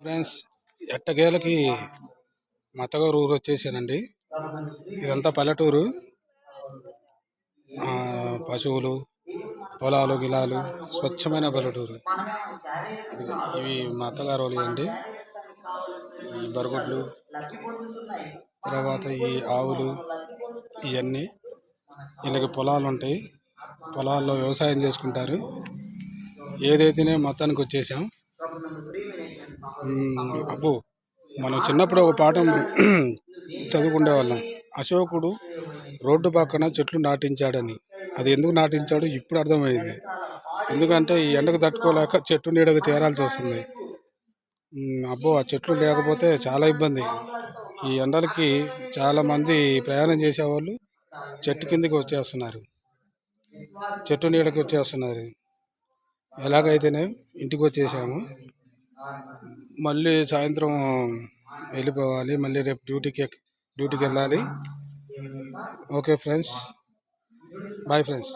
Friends ఎట్టగేలకి మా అత్తగారు ఊరు వచ్చేసానండి. ఇదంతా పల్లెటూరు. పశువులు పొలాలు గిలాలు స్వచ్ఛమైన పల్లెటూరు. ఇవి మా అత్తగారు అండి. ఈ బరగొడ్లు తర్వాత ఈ ఆవులు ఇవన్నీ వీళ్ళకి పొలాలు ఉంటాయి. పొలాల్లో వ్యవసాయం చేసుకుంటారు. ఏదైతేనే మొత్తానికి వచ్చేసాం. అబ్బో మనం చిన్నప్పుడు ఒక పాఠం చదువుకుండేవాళ్ళం. అశోకుడు రోడ్డు పక్కన చెట్లు నాటించాడని. అది ఎందుకు నాటించాడు ఇప్పుడు అర్థమైంది. ఎందుకంటే ఈ ఎండకు తట్టుకోలేక చెట్టు నీడకు చేరాల్సి వస్తుంది. అబ్బో ఆ చెట్లు లేకపోతే చాలా ఇబ్బంది. ఈ ఎండలకి చాలామంది ప్రయాణం చేసేవాళ్ళు చెట్టు కిందకి వచ్చేస్తున్నారు. చెట్టు నీడకి వచ్చేస్తున్నారు. ఎలాగైతేనే ఇంటికి వచ్చేసాము. మళ్ళీ సాయంత్రం వెళ్ళిపోవాలి. మళ్ళీ రేపు డ్యూటీకి డ్యూటీకి వెళ్ళాలి. Okay friends. Bye friends.